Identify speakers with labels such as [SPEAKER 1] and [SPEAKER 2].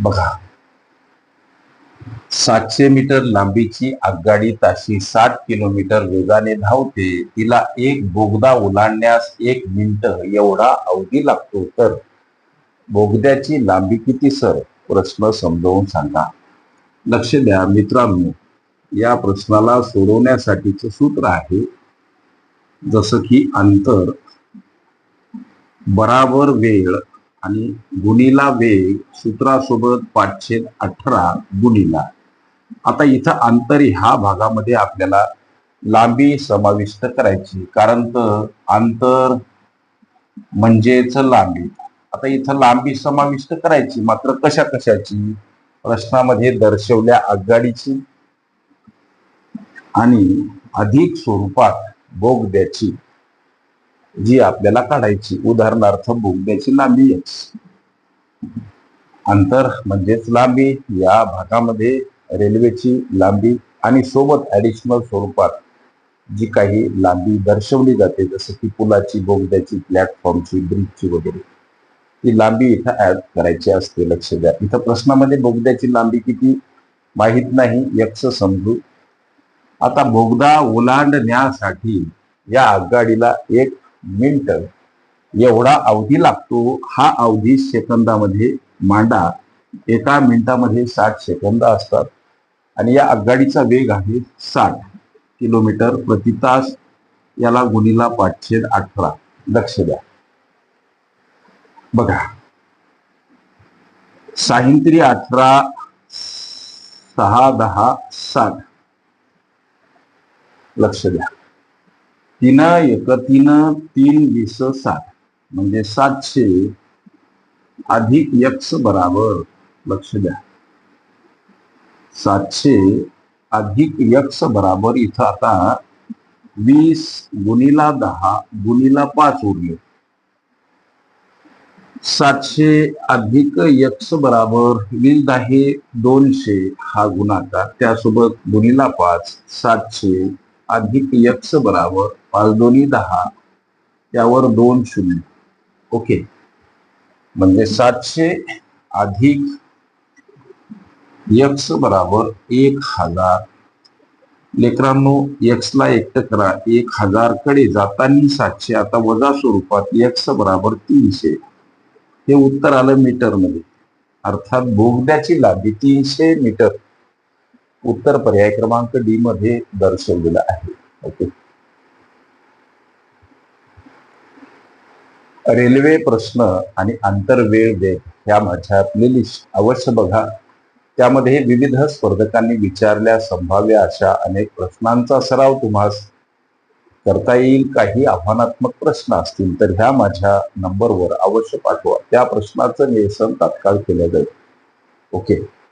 [SPEAKER 1] बघा. सातशे मीटर लांबीची आगगाडी ताशी साठ किलोमीटर वेगाने धावते. तिला एक बोगदा ओलांडण्यास एक मिनिट एवढा अवधी लागतो तर. बोगद्याची लांबी किती सर? प्रश्न समजावून सांगा. लक्ष द्या मित्रांनो. या प्रश्नाला सोडवण्यासाठीचं सूत्र आहे जसं की अंतर. बराबर वेळ आणि गुणीला वेग सूत्रासोबत पाचशे अठरा गुणीला. आता इथं अंतर ह्या भागामध्ये आपल्याला लांबी समाविष्ट करायची. कारण तर अंतर म्हणजेच लांबी. आता इथं लांबी समाविष्ट करायची. मात्र कशा कशाची? प्रश्नामध्ये दर्शवल्या आगगाडीची आणि अधिक स्वरूपात बोगद्याची. जी आपल्याला काढायची उदाहरणार्थ बोगद्याची लांबी एक्स अंतर म्हणजेच लांबी या भागामध्ये रेल्वेची लांबी आणि सोबत ऍडिशनल स्वरूपात जी काही लांबी दर्शवली जाते जसं की पुलाची बोगद्याची प्लॅटफॉर्मची ब्रिजची वगैरे. ती लांबी इथं ऍड करायची असते लक्ष द्या. इथं प्रश्नामध्ये बोगद्याची लांबी किती? माहीत नाही यक्ष समजू. आता बोगदा ओलांडण्यासाठी या आगगाडीला एक मिनिट. एवढा अवधी लागतो हा अवधी सेकंदामध्ये मांडा. एका मिनिटामध्ये साठ सेकंद असतात. आणि या आगगाडीचा वेग आहे साठ किलोमीटर प्रति तास. याला गुणीला पाचशे अठरा. लक्ष द्या. बघा. साहित्री अठरा सहा दहा साठ. लक्ष द्या. तीन एक तीन तीन वीस सात. म्हणजे सातशे अधिक यक्स बराबर लक्ष द्या. सातशे अधिक यक्स बराबर इथं आता वीस गुणीला दहा गुणीला पाच उरले. सातशे अधिक यक्स बराबर वीस दहे दोनशे हा गुणाकार. त्यासोबत गुणीला पाच सातशे अधिक यक्स बराबर पाच दोन्ही दहा त्यावर दोन शून्य. ओके. म्हणजे सातशे अधिक यक्स बराबर एक हजार. लेकरांनो एक्सला एकट करा. एक हजारकडे जाताना सातशे आता वजा स्वरूपात यक्स बराबर तीनशे. हे उत्तर आलं मीटरमध्ये अर्थात बोगद्याची लांबी तीनशे मीटर. उत्तर पर्याय क्रमांक डी मध्ये दर्शवलेला आहे. ओके. रेल्वे प्रश्न आणि आंतरवेळ वेग ह्या माझ्या प्लेलिस्ट अवश्य बघा. त्यामध्ये विविध स्पर्धकांनी विचारल्या संभाव्य अशा अनेक प्रश्नांचा सराव तुम्हाला करता येईल. काही आव्हानात्मक प्रश्न असतील तर ह्या माझ्या नंबरवर अवश्य पाठवा. त्या प्रश्नाचं निरसन तात्काळ केलं जाईल. ओके.